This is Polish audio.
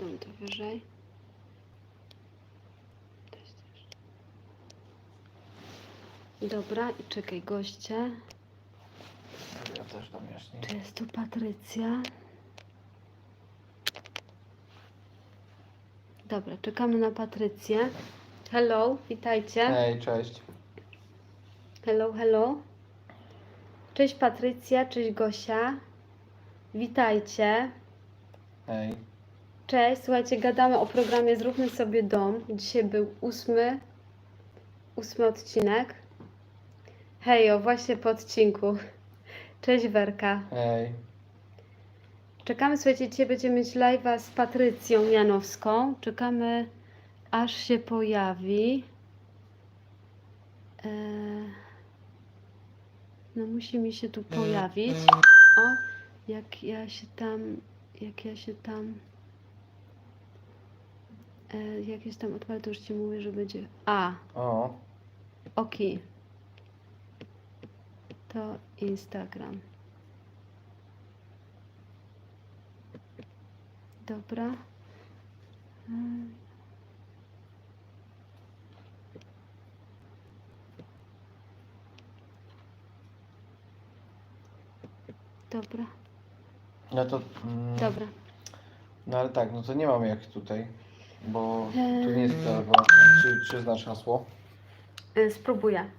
dam to wyżej. Dobra, i czekaj, goście. Ja też jaśniej. Czy jest tu Patrycja? Dobra, czekamy na Patrycję. Hello, witajcie. Hej, cześć. Hello, hello. Cześć Patrycja, cześć Gosia. Witajcie. Hej. Cześć, słuchajcie, gadamy o programie Zróbmy sobie dom. Dzisiaj był ósmy, ósmy odcinek. Hejo, właśnie po odcinku. Cześć Werka. Hej. Czekamy, słuchajcie, dzisiaj będziemy mieć live'a z Patrycją Janowską. Czekamy, aż się pojawi. Eee, no musi mi się tu pojawić. O, jak ja się tam, jak ja się tam, e, jak jest tam to już Ci mówię, że będzie, a, O, ok. To Instagram. Dobra. Mm. Dobra, no to... Mm, dobra. No ale tak, no to nie mam jak tutaj, bo tu nie jest to, bo, czy, czy znasz hasło? E, Spróbuję.